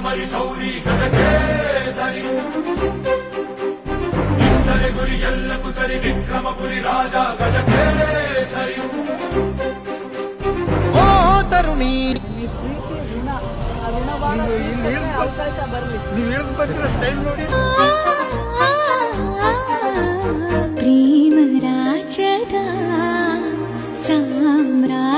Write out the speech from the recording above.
మరి ಶೌರಿ ಗದಕೇಸರಿ ಇತ್ತಲೆ ಗುರಿ ಎಲ್ಲಕ್ಕೂ ಸರಿ ವಿಕ್ರಮಪುರಿ ರಾಜ ಗದಕೇಸರಿ ಓ ತರುಣಿ ನೀವು ಹೇಳ್ಬೇಕಂತೀರ ಸ್ಟೈಲ್ ನೋಡಿ ಪ್ರೇಮ ರಾಜದ ಸಾಮ್ರಾಜ್ಯ